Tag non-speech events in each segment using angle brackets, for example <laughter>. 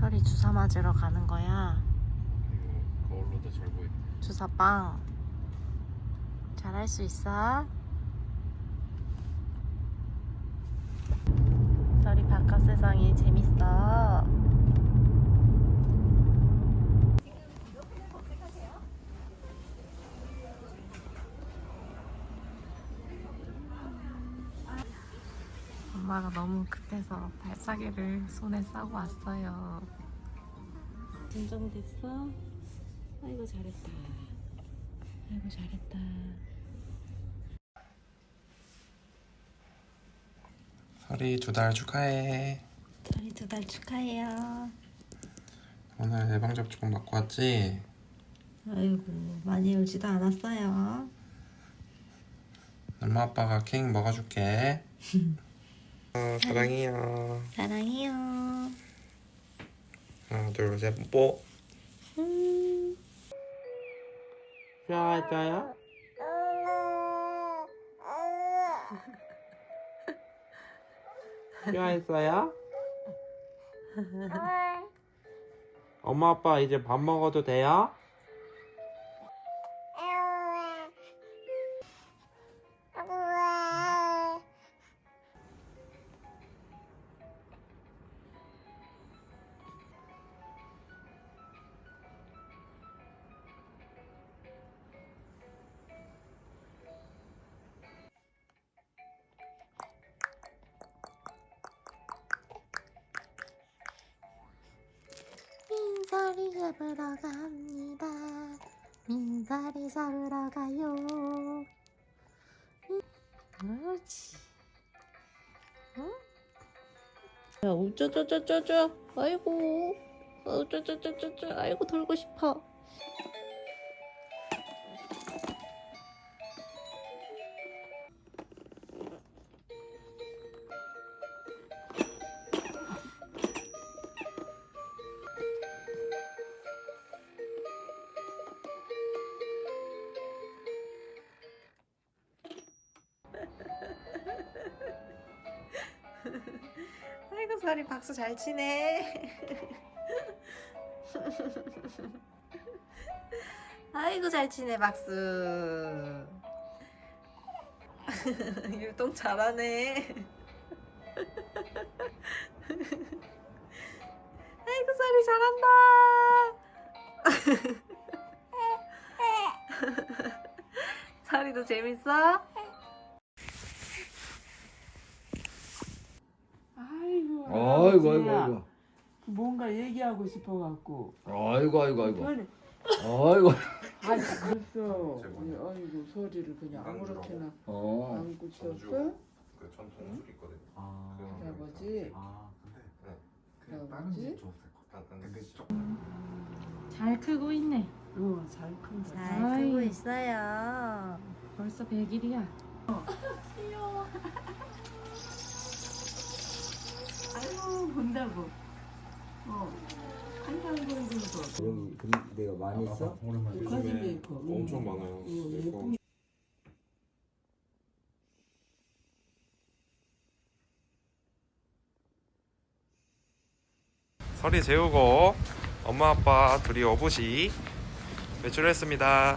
설이 주사 맞으러 가는 거야. 거울로도 잘 보이네. 주사빵. 잘할 수 있어? 설이 바깥 세상이 재밌어. 엄마가 너무 급해서 발사기를 손에 싸고 왔어요. 진정됐어? 아이고 잘했다. 아이고 잘했다. 설이 두 달 축하해. 저희 두달 축하해요. 오늘 예방 접종 맞고 왔지? 아이고 많이 울지도 않았어요. 엄마 아빠가 케이크 먹어줄게. <laughs> 어, 사랑해요. 사랑해요. 하나 둘 셋 뽀. 음. 좋아할까요? 좋아했어요? 엄마 아빠 이제 밥 먹어도 돼요? 민설이 잡으러 갑니다. 민설이 잡으러 가요. 그렇지. 응? 야, 우쩌쩌쩌쩌쩌. 아이고. 우쩌쩌쩌쩌쩌. 아이고, 돌고 싶어. 설이 박수 잘 치네. <laughs> 아이고, 잘 치네, 박수. <laughs> 율동 잘하네. <laughs> 아이고, 설이 잘한다. 설이도 재밌어? 아이고, 아이고 아이고 아버지야. 아이고 뭔가 얘기하고 싶어갖고. 아이고 아이고 아이고 그래. 아이고 아, 그랬어. 아이고, 소리를 그냥 아무렇게나 어 안 고 쳤어? 그 전통 줄 있거든. 아버지. 아버지. 잘 크고 있네. 어, 잘 큰다. 잘 아이. 크고 있어요. 벌써 100일이야. <laughs> 아이고, 본다고. 어. 공부도. 여기 그 내가 많이 있어? 있고. 응. 엄청 많아요. 응, 내 거. 예쁜 설이 재우고 엄마 아빠 둘이 어부시 외출했습니다.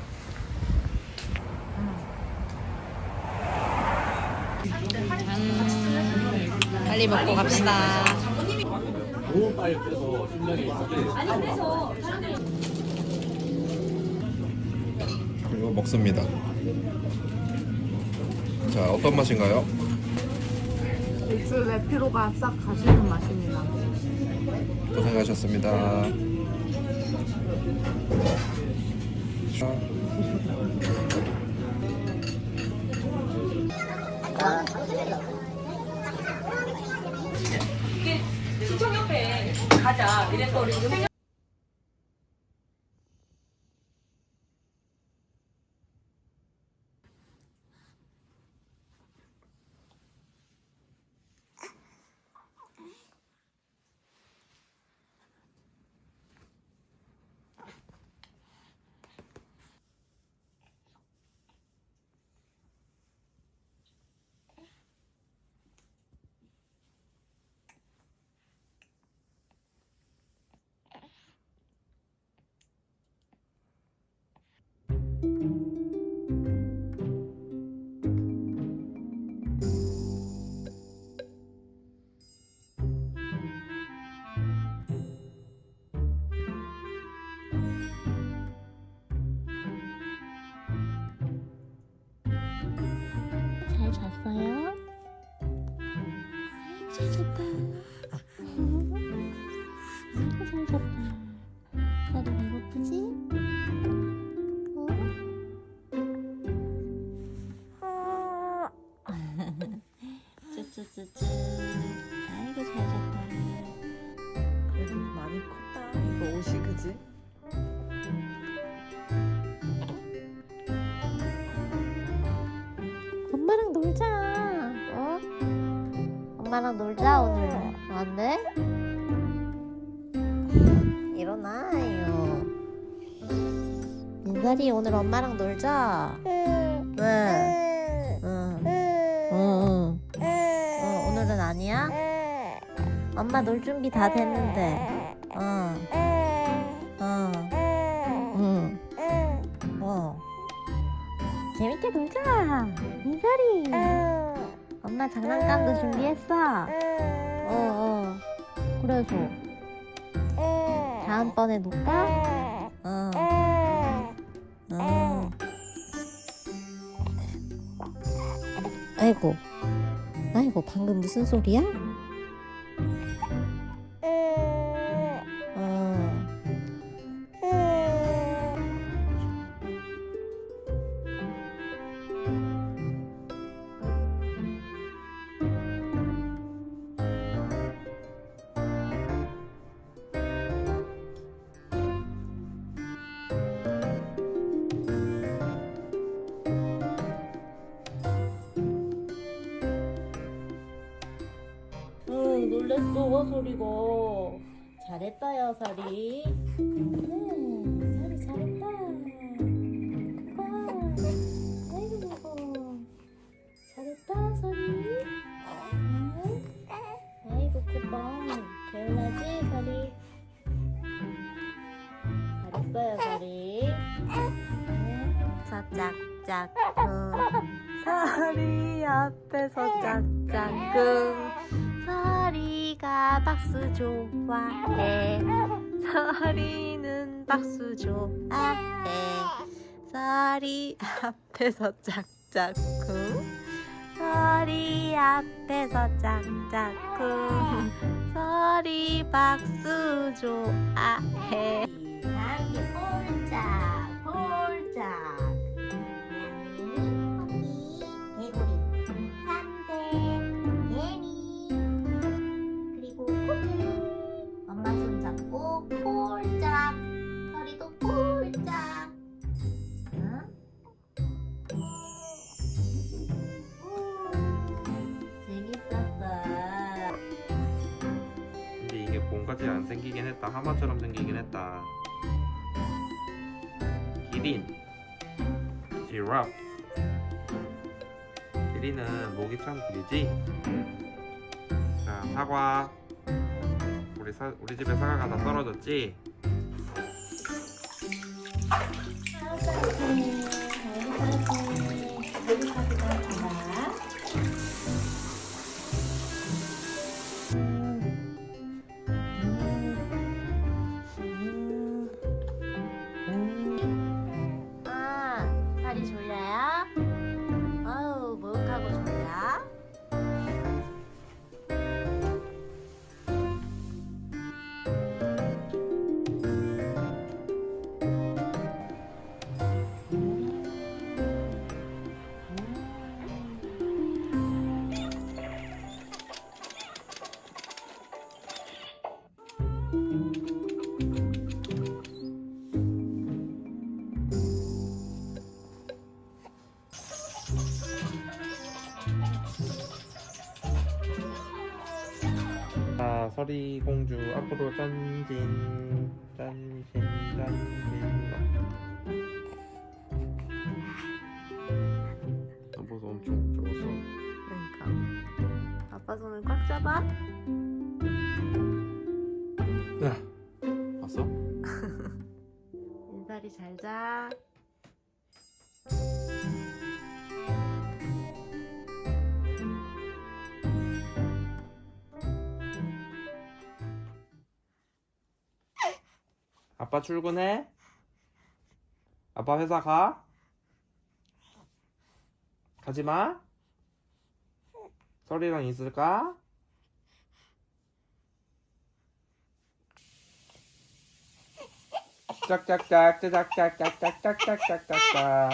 빨리 먹고 갑시다. 이거 먹습니다. 자 어떤 맛인가요? 일주일에 피로가 싹 가시는 맛입니다. 고생하셨습니다. Cô 了 있어요? 아이고 잘잤다. 어? <laughs> 그래도 많이 컸다. 이거 옷이, 그지? 엄마랑 놀자 오늘. 안 돼? 일어나요. 민설이 오늘 엄마랑 놀자. 왜? 응. 응. 응. 어, 오늘은 아니야? 엄마 놀 준비 다 됐는데. 어. 어. 응. 어. 재밌게 놀자. 민설이. 엄마 장난감도 준비했어. 어, 어. 그래서. 다음번에 놀까? 어. 어. 아이고. 아이고, 방금 무슨 소리야? 놀랬어, 소리가. 잘했다, 요. 네. 아이고? 아이고. 개운하지? 잘했어요, 서리. 응? 저짝짝, 서리 앞에서 짝짝꿍. 서리가 박수 좋아해. 서리는 박수 좋아해. 서리 앞에서 짝짝쿵. 서리 앞에서 짝짝쿵. 서리 박수 좋아해. 뭔가지 안 생기긴 했다. 하마처럼 생기긴 했다. 기린, 지라프. 기린은 목이 참 길지. 자, 사과. 우리 사, 우리 집에 사과가 다 떨어졌지. 아, 서리 공주 앞으로 전진, 전진, 전진. 아빠도 엄청 적었어. 그러니까. 아빠 손을 꽉 잡아? 야, 봤어? <laughs> 인사리 잘 자. 아빠 출근해? 아빠 회사 가? 가지 마? 설이랑 있을까? 짝짝짝 짝짝짝짝짝짝짝짝짝